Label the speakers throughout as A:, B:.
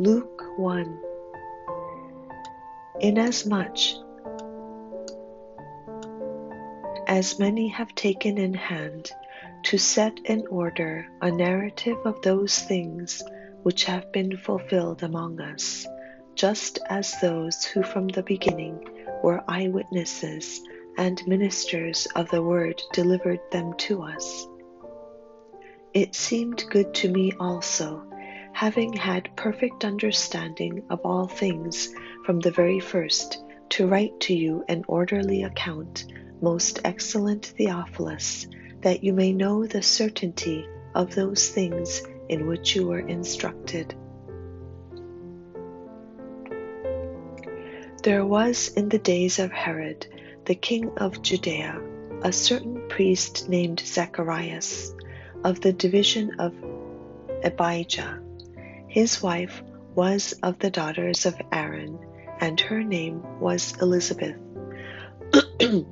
A: Luke 1 Inasmuch as many have taken in hand to set in order a narrative of those things which have been fulfilled among us, just as those who from the beginning were eyewitnesses and ministers of the word delivered them to us. It seemed good to me also, having had perfect understanding of all things from the very first, to write to you an orderly account most excellent Theophilus, that you may know the certainty of those things in which you were instructed. There was in the days of Herod, the king of Judea, a certain priest named Zacharias, of the division of Abijah. His wife was of the daughters of Aaron, and her name was Elizabeth.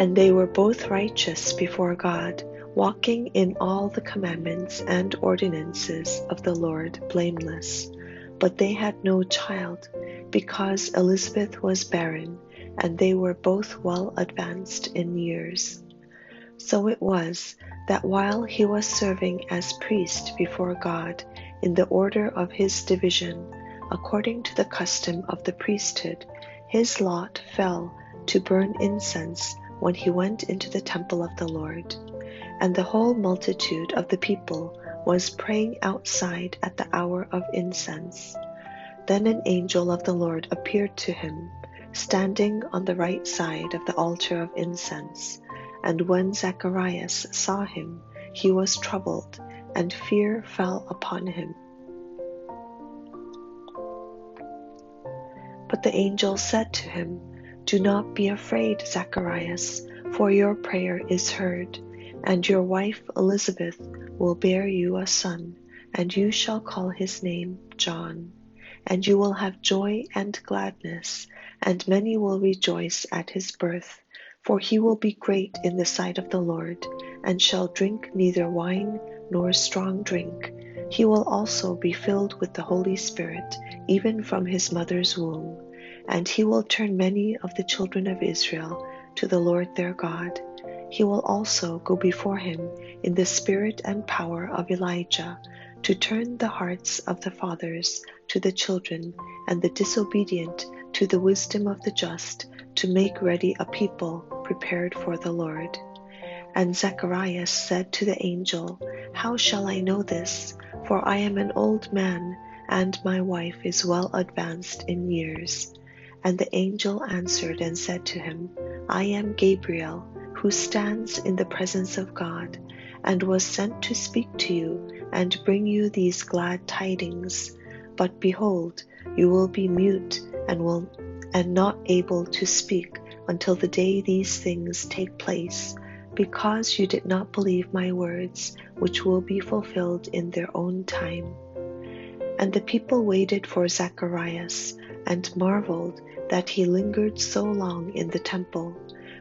A: And they were both righteous before God, walking in all the commandments and ordinances of the Lord blameless. But they had no child, because Elizabeth was barren, and they were both well advanced in years. So it was that while he was serving as priest before God in the order of his division, according to the custom of the priesthood, his lot fell to burn incense when he went into the temple of the Lord, and the whole multitude of the people was praying outside at the hour of incense. Then an angel of the Lord appeared to him, standing on the right side of the altar of incense. And when Zacharias saw him, he was troubled, and fear fell upon him. But the angel said to him, do not be afraid, Zacharias, for your prayer is heard, and your wife Elizabeth will bear you a son, and you shall call his name John. And you will have joy and gladness, and many will rejoice at his birth, for he will be great in the sight of the Lord, and shall drink neither wine nor strong drink. He will also be filled with the Holy Spirit, even from his mother's womb and he will turn many of the children of Israel to the Lord their God. He will also go before him in the spirit and power of Elijah to turn the hearts of the fathers to the children and the disobedient to the wisdom of the just to make ready a people prepared for the Lord. And Zacharias said to the angel, How shall I know this? For I am an old man, and my wife is well advanced in years. And the angel answered and said to him, I am Gabriel, who stands in the presence of God, and was sent to speak to you and bring you these glad tidings. But behold, you will be mute and will and not able to speak until the day these things take place, because you did not believe my words, which will be fulfilled in their own time. And the people waited for Zacharias and marveled that he lingered so long in the temple.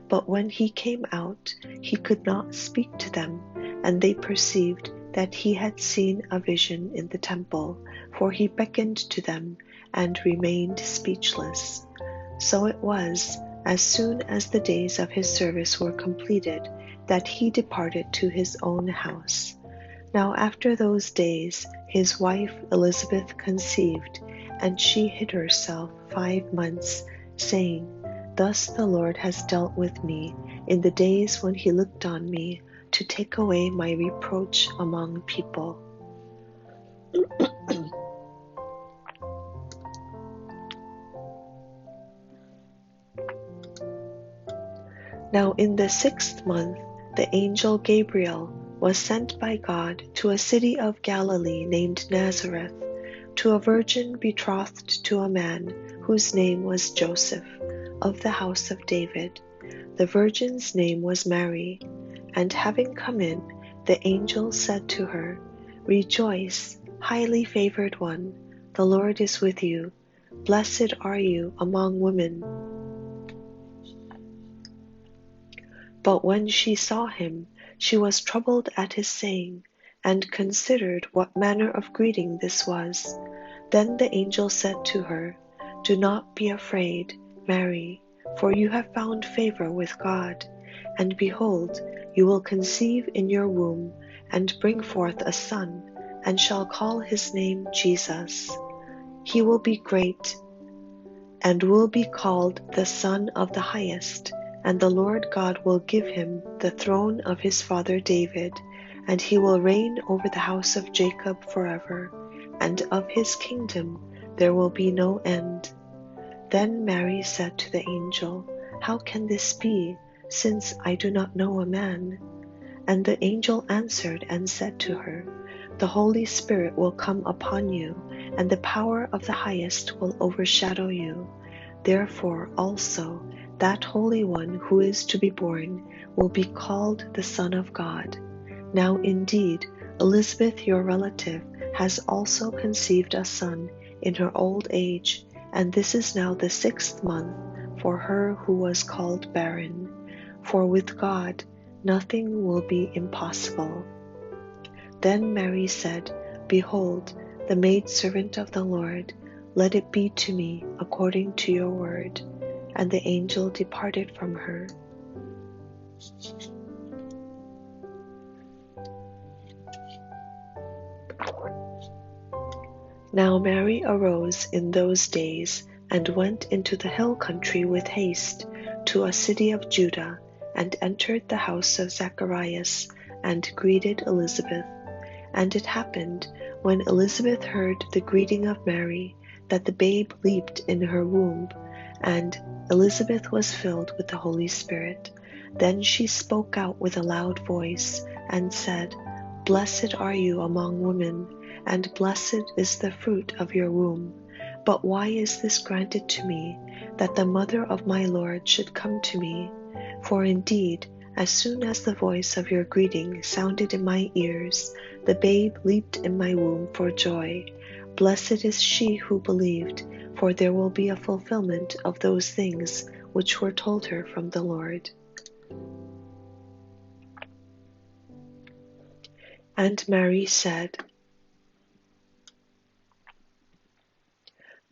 A: But when he came out, he could not speak to them, and they perceived that he had seen a vision in the temple, for he beckoned to them and remained speechless. So it was, as soon as the days of his service were completed, that he departed to his own house. Now, after those days, his wife Elizabeth conceived, and she hid herself five months, saying, Thus the Lord has dealt with me in the days when he looked on me to take away my reproach among people. Now, in the sixth month, the angel Gabriel was sent by God to a city of Galilee named Nazareth to a virgin betrothed to a man whose name was Joseph, of the house of David. The virgin's name was Mary. And having come in, the angel said to her, Rejoice, highly favored one, the Lord is with you. Blessed are you among women. But when she saw him, She was troubled at his saying, and considered what manner of greeting this was. Then the angel said to her, Do not be afraid, Mary, for you have found favor with God. And behold, you will conceive in your womb, and bring forth a son, and shall call his name Jesus. He will be great, and will be called the Son of the Highest and the Lord God will give him the throne of his father David, and he will reign over the house of Jacob forever, and of his kingdom there will be no end. Then Mary said to the angel, How can this be, since I do not know a man? And the angel answered and said to her, The Holy Spirit will come upon you, and the power of the highest will overshadow you. Therefore also, that Holy One who is to be born will be called the Son of God. Now indeed, Elizabeth, your relative, has also conceived a son in her old age, and this is now the sixth month for her who was called barren. For with God nothing will be impossible. Then Mary said, Behold, the maidservant of the Lord, let it be to me according to your word and the angel departed from her. Now Mary arose in those days and went into the hill country with haste to a city of Judah and entered the house of Zacharias and greeted Elizabeth. And it happened when Elizabeth heard the greeting of Mary that the babe leaped in her womb and Elizabeth was filled with the Holy Spirit. Then she spoke out with a loud voice and said, Blessed are you among women, and blessed is the fruit of your womb. But why is this granted to me, that the mother of my Lord should come to me? For indeed, as soon as the voice of your greeting sounded in my ears, the babe leaped in my womb for joy. Blessed is she who believed for there will be a fulfillment of those things which were told her from the Lord. And Mary said,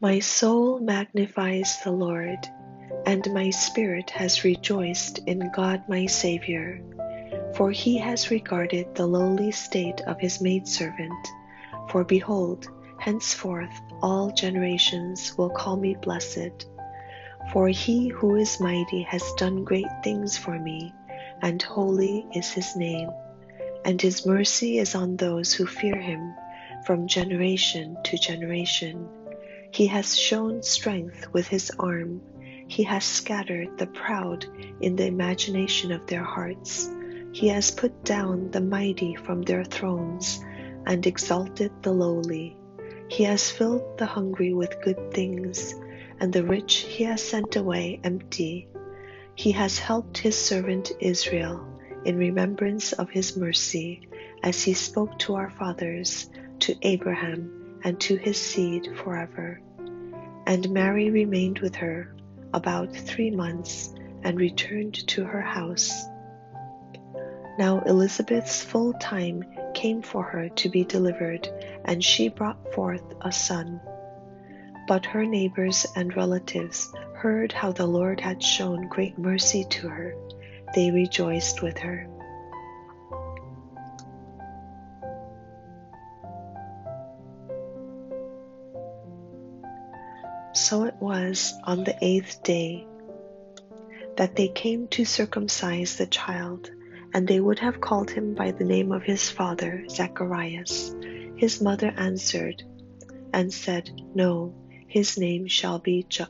A: My soul magnifies the Lord, and my spirit has rejoiced in God my Saviour, for he has regarded the lowly state of his maidservant. For behold, henceforth all generations will call me blessed. For he who is mighty has done great things for me, and holy is his name. And his mercy is on those who fear him from generation to generation. He has shown strength with his arm. He has scattered the proud in the imagination of their hearts. He has put down the mighty from their thrones and exalted the lowly. He has filled the hungry with good things, and the rich he has sent away empty. He has helped his servant Israel in remembrance of his mercy, as he spoke to our fathers, to Abraham, and to his seed forever. And Mary remained with her about three months and returned to her house. Now Elizabeth's full time came for her to be delivered, and she brought forth a son. But her neighbors and relatives heard how the Lord had shown great mercy to her. They rejoiced with her. So it was on the eighth day that they came to circumcise the child and they would have called him by the name of his father, Zacharias. His mother answered and said, No, his name shall be John.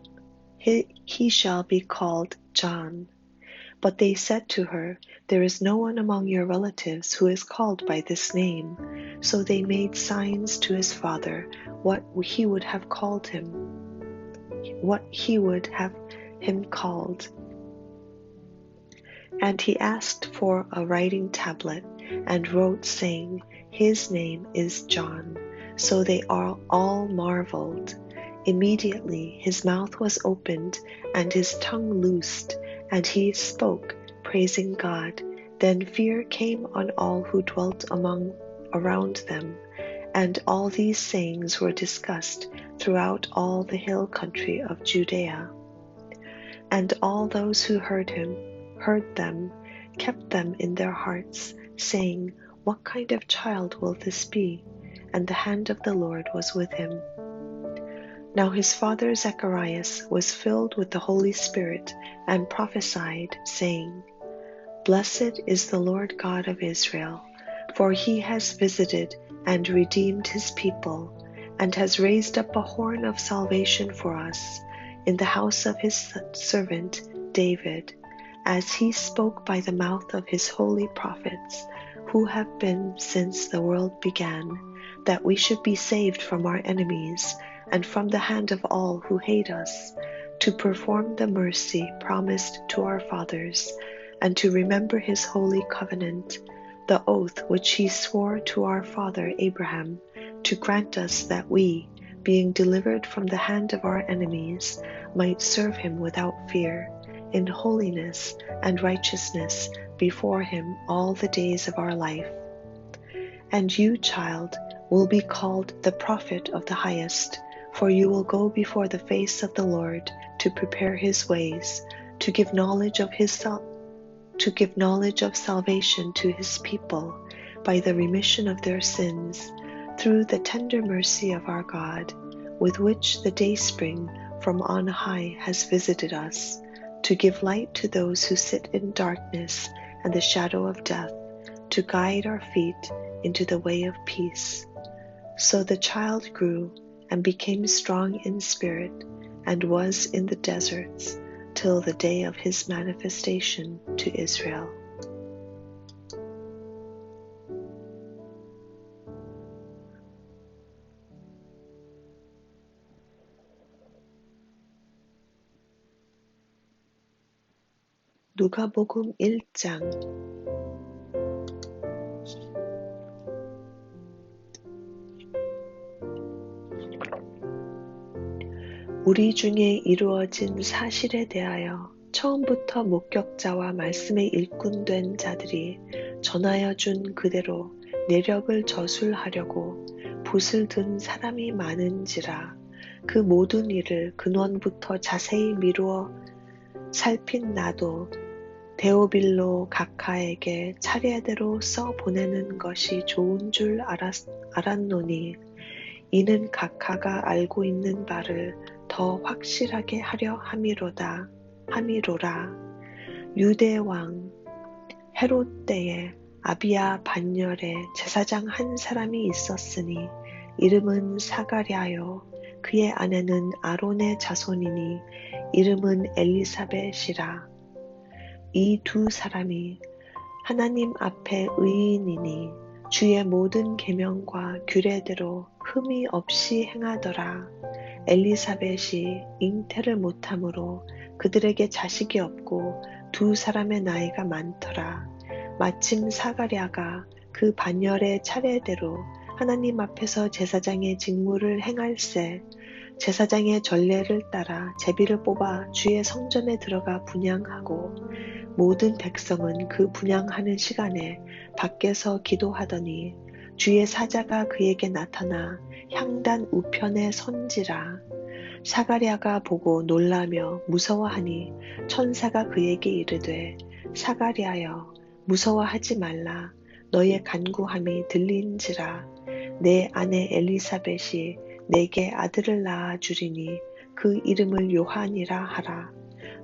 A: He, he shall be called John. But they said to her, There is no one among your relatives who is called by this name. So they made signs to his father what he would have called him, what he would have him called. And he asked for a writing tablet and wrote, saying, His name is John. So they all, all marveled. Immediately his mouth was opened and his tongue loosed, and he spoke, praising God. Then fear came on all who dwelt among around them, and all these sayings were discussed throughout all the hill country of Judea. And all those who heard him heard them, kept them in their hearts, saying, What kind of child will this be? And the hand of the Lord was with him. Now his father Zacharias was filled with the Holy Spirit and prophesied, saying, Blessed is the Lord God of Israel, for he has visited and redeemed his people, and has raised up a horn of salvation for us in the house of his servant David, as he spoke by the mouth of his holy prophets, who have been since the world began, that we should be saved from our enemies and from the hand of all who hate us, to perform the mercy promised to our fathers, and to remember his holy covenant, the oath which he swore to our father Abraham, to grant us that we, being delivered from the hand of our enemies, might serve him without fear, in holiness and righteousness before him all the days of our life. And you, child, will be called the prophet of the highest for you will go before the face of the Lord to prepare his ways, to give knowledge of his sal- to give knowledge of salvation to his people by the remission of their sins, through the tender mercy of our God, with which the dayspring from on high has visited us, to give light to those who sit in darkness and the shadow of death, to guide our feet into the way of peace. So the child grew and became strong in spirit, and was in the deserts till the day of his manifestation to Israel. 누가복음 1장. 우리 중에 이루어진 사실에 대하여 처음부터 목격자와 말씀의 일꾼된 자들이 전하여 준 그대로 내력을 저술하려고 붓을 든 사람이 많은지라 그 모든 일을 근원부터 자세히 미루어 살핀 나도 데오빌로 각하에게 차례대로 써 보내는 것이 좋은 줄 알았, 알았노니 이는 각하가 알고 있는 바를 더 확실하게 하려 함이로다 함이로라. 유대 왕 헤롯 때에 아비아 반열에 제사장 한 사람이 있었으니 이름은 사가랴요. 그의 아내는 아론의 자손이니 이름은 엘리사벳이라 이 두 사람이 하나님 앞에 의인이니 주의 모든 계명과 규례대로 흠이 없이 행하더라. 엘리사벳이 잉태를 못하므로 그들에게 자식이 없고 두 사람의 나이가 많더라. 마침 사가랴가 그 반열의 차례대로 하나님 앞에서 제사장의 직무를 행할세 제사장의 전례를 따라 제비를 뽑아 주의 성전에 들어가 분양하고 모든 백성은 그 분양하는 시간에 밖에서 기도하더니 주의 사자가 그에게 나타나 향단 우편에 선지라. 사가랴가 보고 놀라며 무서워하니 천사가 그에게 이르되 사가랴여 무서워하지 말라. 너의 간구함이 들린지라. 내 아내 엘리사벳이 내게 아들을 낳아 주리니 그 이름을 요한이라 하라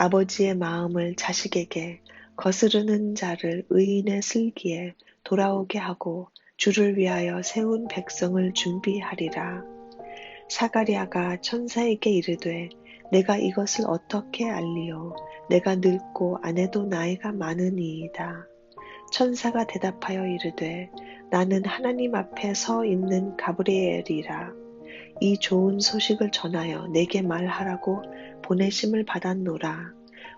A: 아버지의 마음을 자식에게 거스르는 자를 의인의 슬기에 돌아오게 하고 주를 위하여 세운 백성을 준비하리라. 사가리아가 천사에게 이르되 내가 이것을 어떻게 알리요? 내가 늙고 아내도 나이가 많으니이다. 천사가 대답하여 이르되 나는 하나님 앞에 서 있는 가브리엘이라 이 좋은 소식을 전하여 내게 말하라고 보내심을 받았노라.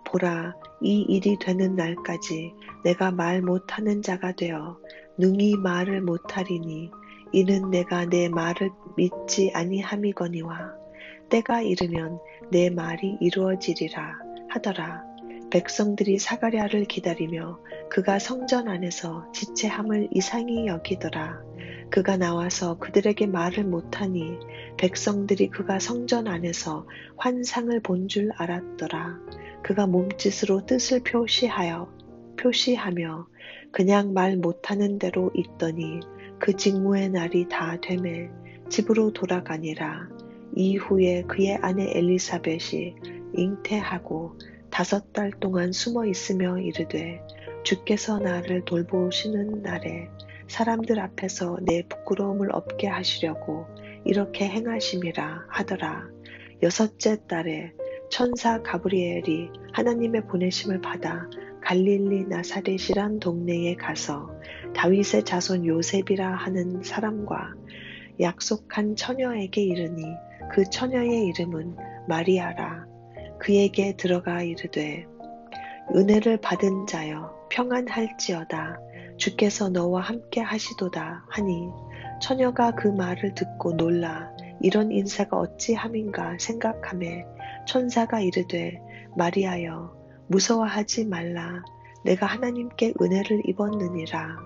A: 보라, 이 일이 되는 날까지 내가 말 못하는 자가 되어 능히 말을 못하리니 이는 내가 내 말을 믿지 아니함이거니와 때가 이르면 내 말이 이루어지리라 하더라. 백성들이 사가랴를 기다리며 그가 성전 안에서 지체함을 이상히 여기더라. 그가 나와서 그들에게 말을 못하니 백성들이 그가 성전 안에서 환상을 본 줄 알았더라. 그가 몸짓으로 뜻을 표시하여 표시하며 그냥 말 못하는 대로 있더니 그 직무의 날이 다 되매 집으로 돌아가니라. 이후에 그의 아내 엘리사벳이 잉태하고 다섯 달 동안 숨어 있으며 이르되 주께서 나를 돌보시는 날에 사람들 앞에서 내 부끄러움을 없게 하시려고 이렇게 행하심이라 하더라. 여섯째 달에 천사 가브리엘이 하나님의 보내심을 받아 갈릴리 나사렛이란 동네에 가서 다윗의 자손 요셉이라 하는 사람과 약속한 처녀에게 이르니 그 처녀의 이름은 마리아라. 그에게 들어가 이르되 은혜를 받은 자여 평안할지어다. 주께서 너와 함께 하시도다 하니 처녀가 그 말을 듣고 놀라 이런 인사가 어찌함인가 생각함에 천사가 이르되 마리아여 무서워하지 말라. 내가 하나님께 은혜를 입었느니라.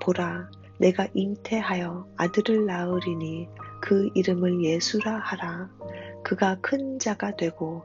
A: 보라 내가 잉태하여 아들을 낳으리니 그 이름을 예수라 하라. 그가 큰 자가 되고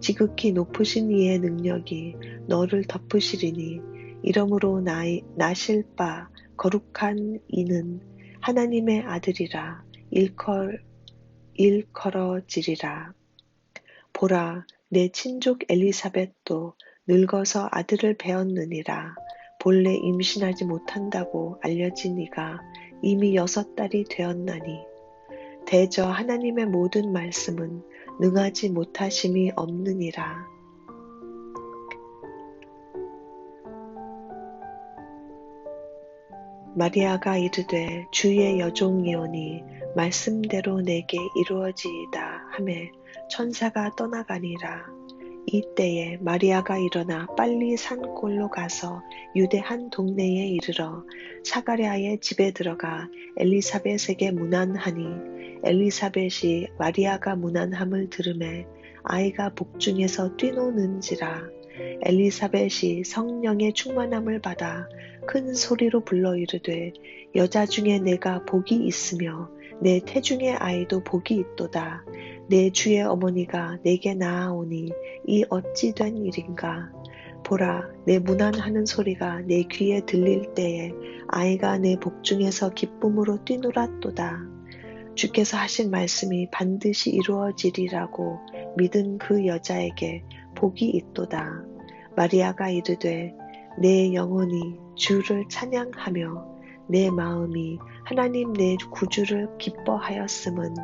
A: 지극히 높으신 이의 능력이 너를 덮으시리니 이러므로 나이, 나실 바 거룩한 이는 하나님의 아들이라 일컬, 일컬어지리라. 보라, 내 친족 엘리사벳도 늙어서 아들을 배었느니라. 본래 임신하지 못한다고 알려진 이가 이미 여섯 달이 되었나니 대저 하나님의 모든 말씀은 능하지 못하심이 없느니라. 마리아가 이르되 주의 여종이오니 말씀대로 내게 이루어지이다 하매 천사가 떠나가니라. 이때에 마리아가 일어나 빨리 산골로 가서 유대 한 동네에 이르러 사가랴의 집에 들어가 엘리사벳에게 문안하니 엘리사벳이 마리아가 문안함을 들음에 아이가 복중에서 뛰노는지라 엘리사벳이 성령의 충만함을 받아 큰 소리로 불러 이르되 여자 중에 내가 복이 있으며 내 태중의 아이도 복이 있도다. 내 주의 어머니가 내게 나아오니 이 어찌 된 일인가? 보라, 내 문안하는 소리가 내 귀에 들릴 때에 아이가 내 복중에서 기쁨으로 뛰놀았도다. 주께서 하신 말씀이 반드시 이루어지리라고 믿은 그 여자에게 복이 있도다. 마리아가 이르되 내 영혼이 주를 찬양하며 내 마음이 하나님 내 구주를 기뻐하였음은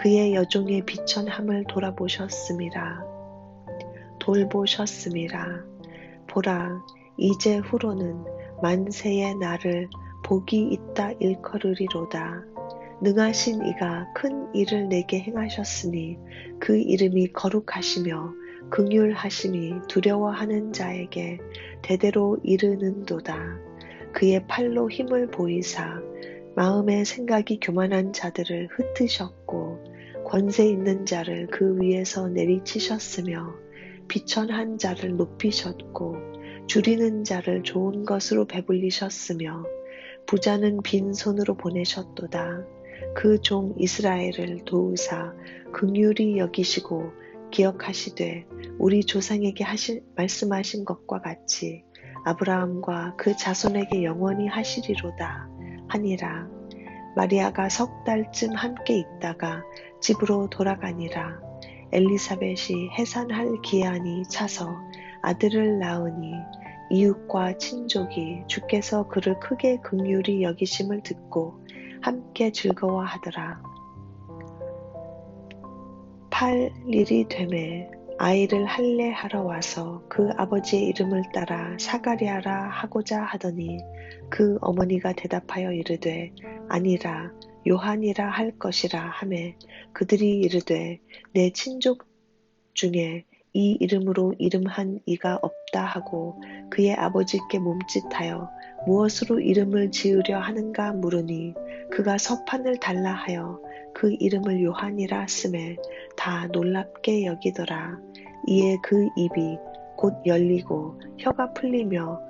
A: 그의 여종의 비천함을 돌아보셨음이라. 돌보셨음이라. 보라, 이제 후로는 만세의 나를 복이 있다 일컬으리로다. 능하신 이가 큰 일을 내게 행하셨으니 그 이름이 거룩하시며 긍휼하심이 두려워하는 자에게 대대로 이르는도다. 그의 팔로 힘을 보이사 마음의 생각이 교만한 자들을 흩으셨고 권세 있는 자를 그 위에서 내리치셨으며 비천한 자를 높이셨고 줄이는 자를 좋은 것으로 배불리셨으며 부자는 빈손으로 보내셨도다. 그 종 이스라엘을 도우사 긍휼히 여기시고 기억하시되 우리 조상에게 하신 말씀하신 것과 같이 아브라함과 그 자손에게 영원히 하시리로다 하니라. 마리아가 석 달쯤 함께 있다가 집으로 돌아가니라. 엘리사벳이 해산할 기한이 차서 아들을 낳으니 이웃과 친족이 주께서 그를 크게 긍휼히 여기심을 듣고 함께 즐거워하더라. 8일이 되매 아이를 할례하러 와서 그 아버지의 이름을 따라 사가리아라 하고자 하더니 그 어머니가 대답하여 이르되 아니라 요한이라 할 것이라 하매 그들이 이르되 내 친족 중에 이 이름으로 이름한 이가 없다 하고 그의 아버지께 몸짓하여 무엇으로 이름을 지으려 하는가 물으니 그가 서판을 달라 하여 그 이름을 요한이라 쓰매 다 놀랍게 여기더라. 이에 그 입이 곧 열리고 혀가 풀리며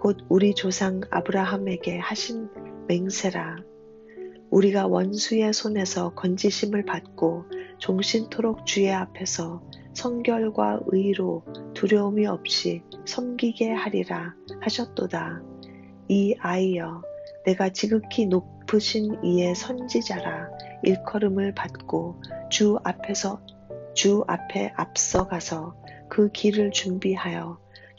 A: 곧 우리 조상 아브라함에게 하신 맹세라 우리가 원수의 손에서 건지심을 받고 종신토록 주의 앞에서 성결과 의로 두려움이 없이 섬기게 하리라 하셨도다. 이 아이여 내가 지극히 높으신 이의 선지자라 일컬음을 받고 주 앞에서 주 앞에 앞서가서 그 길을 준비하여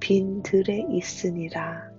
A: 빈 들에 있으니라.